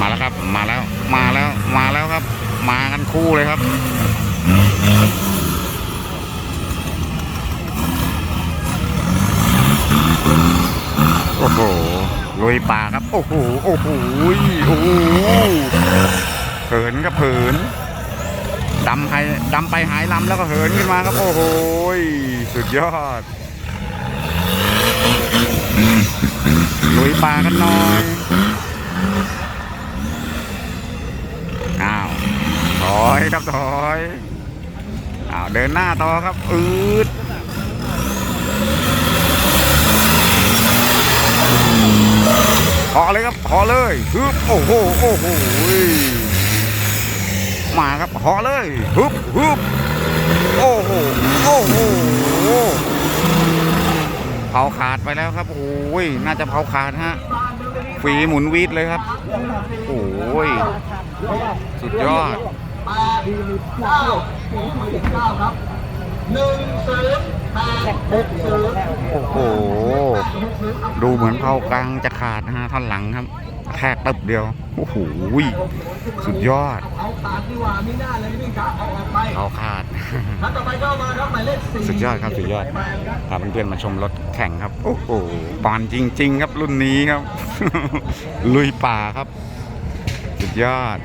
มาแล้วครับ มาแล้ว มาแล้ว มาแล้วครับ มากันคู่เลยครับ โอ้โหลุยป่าครับ โอ้โห โอ้โห โอ้โหเหินครับเหินดำไปดำไปหายลำแล้วก็เหินขึ้นมาครับ โอ้โห สุดยอดลุยป่ากันหน่อย อ้าว ถอย ครับถอยอ้าวเดินหน้าต่อครับอืดขอเลยครับขอเลยฮึบโอ้โหโอ้โหมาครับขอเลยฮึบฮึบโอ้โหโอ้โหเผาขาดไปแล้วครับโอ้ยน่าจะเผาขาดฮะฝีหมุนวีดเลยครับโอ้ยสุดยอด หนึ่งศูนย์แปดหกศูนย์โอ้โห ดูเหมือนเผากลางจะขาดนะฮะท่อนหลังครับแทกตึบเดียว โอ้โห สุดยอด เอาขาดดีกว่ามีหน้าเลยนี่ครับเอาออกไปเผาขาดท่านต่อไปก็มาครับหมายเลขสี่สุดยอดครับสุดยอดพาเพื่อนๆมาชมรถแข่งครับ โอ้โหปานจริง ๆ ครับรุ่นนี้ครับ ลุยป่าครับ สุดยอด